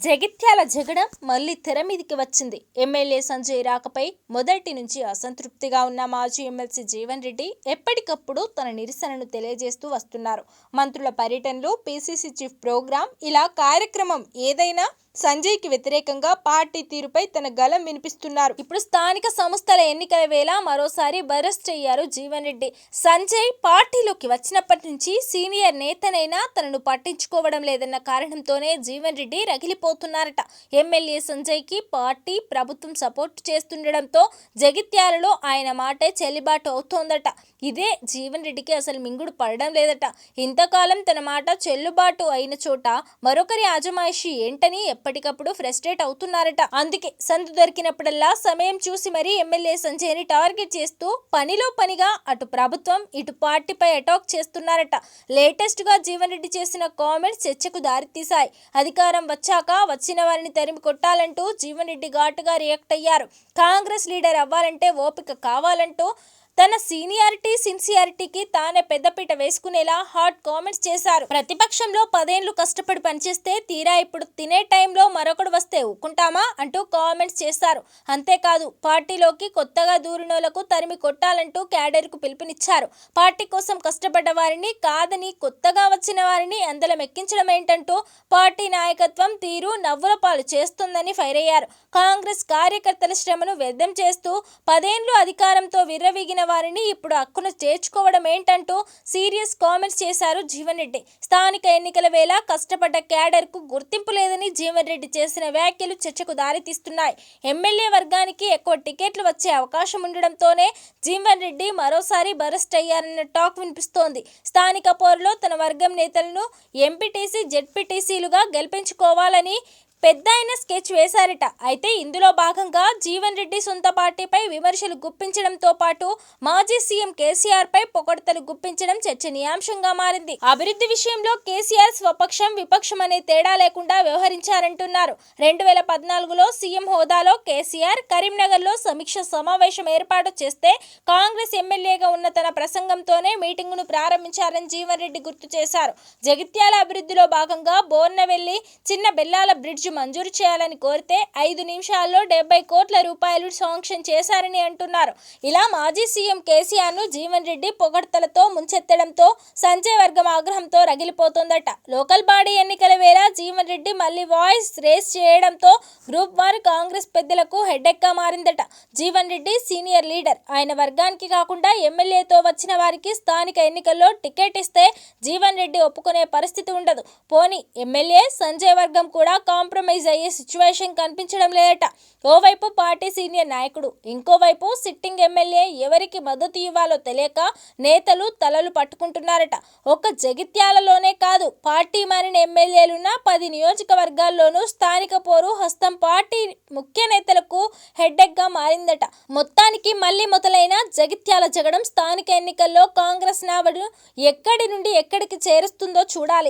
జగిత్యాల జగడం మళ్ళీ తెర మీదికి వచ్చింది. ఎమ్మెల్యే సంజయ్ రాకపై మొదటి నుంచి అసంతృప్తిగా ఉన్న మాజీ ఎమ్మెల్సీ జీవన్ రెడ్డి ఎప్పటికప్పుడు తన నిరసనను తెలియజేస్తూ వస్తున్నారు. మంత్రుల పర్యటనలు పీసీసీ చీఫ్ ప్రోగ్రాం ఇలా కార్యక్రమం ఏదైనా సంజయ్కి వ్యతిరేకంగా పార్టీ తీరుపై తన గలం వినిపిస్తున్నారు. ఇప్పుడు స్థానిక సంస్థల ఎన్నికల వేళ మరోసారి బరెస్ట్ అయ్యారు జీవన్ రెడ్డి. సంజయ్ పార్టీలోకి వచ్చినప్పటి నుంచి సీనియర్ నేతనైనా తనను పట్టించుకోవడం లేదన్న కారణంతోనే జీవన్ రెడ్డి రగిలిపోతున్నారట. ఎమ్మెల్యే సంజయ్కి పార్టీ ప్రభుత్వం సపోర్ట్ చేస్తుండడంతో జగిత్యాలలో ఆయన మాటే చెల్లుబాటు అవుతోందట. ఇదే జీవన్ రెడ్డికి అసలు మింగుడు పడడం లేదట. ఇంతకాలం తన మాట చెల్లుబాటు అయిన చోట మరొకరి ఆజమాయిషి ఏంటని ఎప్పటికప్పుడు ఫ్రస్ట్రేట్ అవుతున్నారట. అందుకే సందు దొరికినప్పుడల్లా సమయం చూసి మరీ ఎమ్మెల్యే సంజయ్ని టార్గెట్ చేస్తూ పనిలో పనిగా అటు ప్రభుత్వం ఇటు పార్టీపై అటాక్ చేస్తున్నారట. లేటెస్ట్గా జీవన్ రెడ్డి చేసిన కామెంట్స్ చర్చకు దారితీశాయి. అధికారం వచ్చాక వచ్చిన వారిని తరిమి కొట్టాలంటూ జీవన్ రెడ్డి ఘాటుగా రియాక్ట్ అయ్యారు. కాంగ్రెస్ లీడర్ అవ్వాలంటే ఓపిక కావాలంటూ తన సీనియారిటీ సిన్సియారిటీకి తానే పెద్దపీట వేసుకునేలా హాట్ కామెంట్స్ చేశారు. ప్రతిపక్షంలో పదేళ్ళు కష్టపడి పనిచేస్తే తీరా ఇప్పుడు తినే టైంలో మరొకడు వస్తే ఊకుంటామా అంటూ కామెంట్స్ చేశారు. అంతేకాదు పార్టీలోకి కొత్తగా దూరినోళ్ళకు తరిమి కొట్టాలంటూ క్యాడర్కు పిలుపునిచ్చారు. పార్టీ కోసం కష్టపడ్డ వారిని కాదని కొత్తగా వచ్చిన వారిని అందలం ఎక్కించడం ఏంటంటూ పార్టీ నాయకత్వం తీరు నవ్వుల పాలు చేస్తుందని ఫైర్ అయ్యారు కాంగ్రెస్ కార్యకర్తల శ్రమను వ్యర్థం చేస్తూ పదేండ్లు అధికారంతో విర్రవీగిన వారిని ఇప్పుడు అక్కున చేర్చుకోవడం ఏంటంటూ సీరియస్ కామెంట్స్ చేశారు జీవన్ రెడ్డి. స్థానిక ఎన్నికల వేళ కష్టపడ్డ క్యాడర్కు గుర్తింపు లేదని జీవన్ రెడ్డి చేసిన వ్యాఖ్యలు చర్చకు దారితీస్తున్నాయి ఎమ్మెల్యే వర్గానికి ఎక్కువ టికెట్లు వచ్చే అవకాశం ఉండడంతోనే జీవన్ రెడ్డి మరోసారి బరెస్ట్ అయ్యారన్న టాక్ వినిపిస్తోంది. స్థానిక పోరులో తన వర్గం నేతలను ఎంపీటీసీ జెడ్పీటీసీలుగా గెలిపించుకోవాలని పెద్ద అయిన స్కెచ్ వేశారట. అయితే ఇందులో భాగంగా జీవన్ రెడ్డి సొంత పార్టీపై విమర్శలు గుప్పించడంతో పాటు మాజీ సీఎం కేసీఆర్ పై పొగడతలు గుప్పించడం చర్చనీయాంశంగా మారింది. అభివృద్ధి విషయంలో కేసీఆర్ స్వపక్షం విపక్షం అనే తేడా లేకుండా వ్యవహరించారంటున్నారు. రెండు వేల పద్నాలుగులో సీఎం హోదాలో కేసీఆర్ కరీంనగర్లో సమీక్ష సమావేశం ఏర్పాటు చేస్తే కాంగ్రెస్ ఎమ్మెల్యేగా ఉన్న తన ప్రసంగంతోనే మీటింగును ప్రారంభించారని జీవన్ రెడ్డి గుర్తు చేశారు. జగిత్యాల అభివృద్ధిలో భాగంగా బోర్నవెల్లి చిన్న బెల్లాల బ్రిడ్జ్ మంజూరు చేయాలని కోరితే ఐదు నిమిషాల్లో డెబ్బై కోట్ల రూపాయలు శాంక్షన్ చేశారని అంటున్నారు. ఇలా మాజీ సీఎం కేసీఆర్ను జీవన్ రెడ్డి పొగడ్తలతో ముంచెత్తడంతో సంజయ్ వర్గం ఆగ్రహంతో రగిలిపోతోందట. లోకల్ బాడీ ఎన్నికల వేళ జీవన్ రెడ్డి మళ్ళీ వాయిస్ రేస్ చేయడంతో గ్రూప్ వారు కాంగ్రెస్ పెద్దలకు హెడ్ఎక్గా మారిందట. Jeevan Reddy senior leader. ఆయన వర్గానికి కాకుండా ఎమ్మెల్యేతో వచ్చిన వారికి స్థానిక ఎన్నికల్లో టికెట్ ఇస్తే జీవన్ రెడ్డి ఒప్పుకునే పరిస్థితి ఉండదు. పోని ఎమ్మెల్యే సంజయ్ వర్గం కూడా కాంప్రమైజ్ అయ్యే సిచ్యువేషన్ కనిపించడం లేదట. ఓవైపు పార్టీ సీనియర్ నాయకుడు ఇంకోవైపు సిట్టింగ్ ఎమ్మెల్యే ఎవరికి మద్దతు ఇవ్వాలో తెలియక నేతలు తలలు పట్టుకుంటున్నారట. ఒక్క జగిత్యాలలోనే కాదు పార్టీ మారిన ఎమ్మెల్యేలున్న పది నియోజకవర్గాల్లోనూ స్థానిక పోరు హస్తం పార్టీ ముఖ్య నేతలకు హెడ్డెక్గా మారిందట. మొత్తానికి మళ్ళీ మొదలైన జగిత్యాల జగడం స్థానిక ఎన్నికల్లో కాంగ్రెస్ నావడు ఎక్కడి నుండి ఎక్కడికి చేరుస్తుందో చూడాలి.